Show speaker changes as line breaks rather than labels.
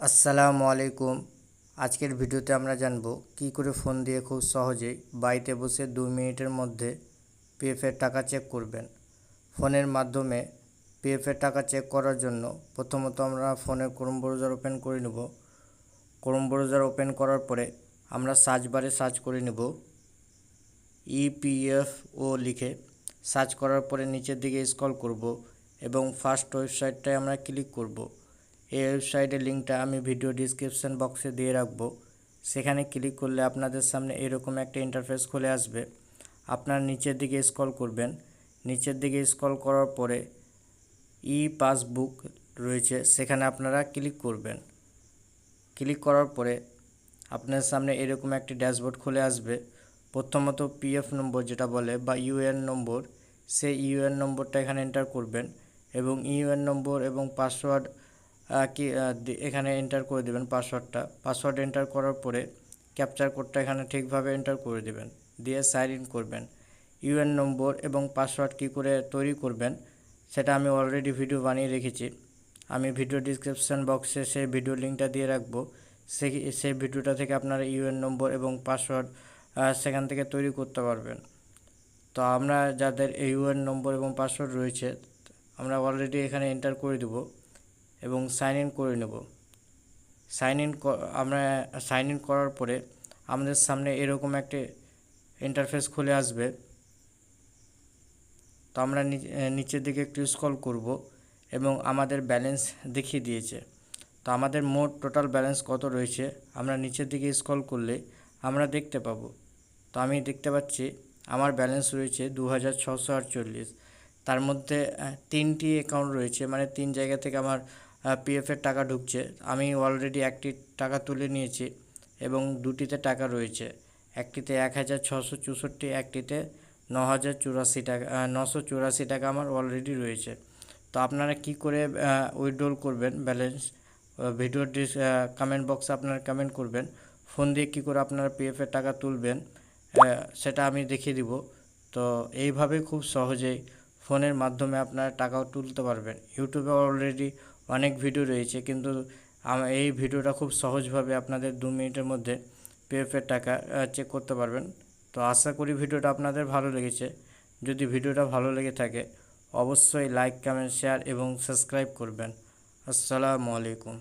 আসসালামু আলাইকুম। আজকের ভিডিওতে আমরা জানব কি করে ফোন দিয়ে খুব সহজেই বাড়িতে বসে দু মিনিটের মধ্যে পিএফের টাকা চেক করবেন। ফোনের মাধ্যমে পিএফের টাকা চেক করার জন্য প্রথমত আমরা ফোনের ক্রোম ব্রাউজার ওপেন করে নেব। ক্রোম ব্রাউজার ওপেন করার পরে আমরা সার্চ বারে সার্চ করে নেব। ইপিএফও লিখে সার্চ করার পরে নিচের দিকে স্ক্রল করব এবং ফার্স্ট ওয়েবসাইটটায় আমরা ক্লিক করব। এই ওয়েবসাইটের লিঙ্কটা আমি ভিডিও ডিসক্রিপশান বক্সে দিয়ে রাখব। সেখানে ক্লিক করলে আপনাদের সামনে এরকম একটা ইন্টারফেস খুলে আসবে। আপনার নিচের দিকে স্ক্রল করবেন। নিচের দিকে স্ক্রল করার পরে ই পাসবুক রয়েছে, সেখানে আপনারা ক্লিক করবেন। ক্লিক করার পরে আপনার সামনে এরকম একটি ড্যাশবোর্ড খুলে আসবে। প্রথমত পিএফ নম্বর যেটা বলে বা ইউএন নম্বর, সেই ইউএন নম্বরটা এখানে এন্টার করবেন এবং ইউএন নম্বর এবং পাসওয়ার্ড কি এখানে এন্টার করে দেবেন পাসওয়ার্ডটা পাসওয়ার্ড এন্টার করার পরে ক্যাপচার কোডটা এখানে ঠিকভাবে এন্টার করে দেবেন। দিয়ে সাইন ইন করবেন। ইউএন নম্বর এবং পাসওয়ার্ড কি করে তৈরি করবেন, সেটা আমি অলরেডি ভিডিও বানিয়ে রেখেছি। আমি ভিডিও ডিসক্রিপশান বক্সে সেই ভিডিও লিঙ্কটা দিয়ে রাখব। সেই সেই ভিডিওটা থেকে আপনারা ইউএন নম্বর এবং পাসওয়ার্ড সেখান থেকে তৈরি করতে পারবেন। তো আমরা যাদের ইউএন নম্বর এবং পাসওয়ার্ড রয়েছে, আমরা অলরেডি এখানে এন্টার করে দেবো। এবং সাইন ইন করে নেব। সাইন ইন আমরা সাইন ইন করার পরে আমাদের সামনে এরকম একটি ইন্টারফেস খুলে আসবে। তো আমরা নিচের দিকে একটু স্ক্রল করব এবং আমাদের ব্যালেন্স দেখিয়ে দিয়েছে। তো আমাদের মোট টোটাল ব্যালেন্স কত রয়েছে? আমরা নিচের দিকে স্ক্রল করলে আমরা দেখতে পাবো। তো আমি দেখতে পাচ্ছি আমার ব্যালেন্স রয়েছে দু তার মধ্যে তিনটি অ্যাকাউন্ট রয়েছে মানে তিন জায়গা থেকে আমার পিএফের টাকা ঢুকছে। আমি অলরেডি একটি টাকা তুলে নিয়েছি এবং দুটিতে টাকা রয়েছে। একটিতে এক হাজার ছশো চৌষট্টি, একটিতে ন হাজার চুরাশি টাকা নশো চুরাশি টাকা আমার অলরেডি রয়েছে। তো আপনারা কি করে উইথড্রল করবেন ব্যালেন্স ভিডিও ডিস কমেন্ট বক্সে আপনারা কমেন্ট করবেন। ফোন দিয়ে কী করে আপনারা পিএফের টাকা তুলবেন সেটা আমি দেখিয়ে দিব। তো এইভাবে খুব সহজেই ফোনের মাধ্যমে আপনারা টাকাও তুলতে পারবেন। ইউটিউবে অলরেডি অনেক ভিডিও রয়েছে, কিন্তু এই ভিডিওটা খুব সহজভাবে আপনাদের দু মিনিটের মধ্যে পিএফের টাকা চেক করতে পারবেন। তো আশা করি ভিডিওটা আপনাদের ভালো লেগেছে। যদি ভিডিওটা ভালো লেগে থাকে, অবশ্যই লাইক কমেন্ট শেয়ার এবং সাবস্ক্রাইব করবেন। আসসালামু আলাইকুম।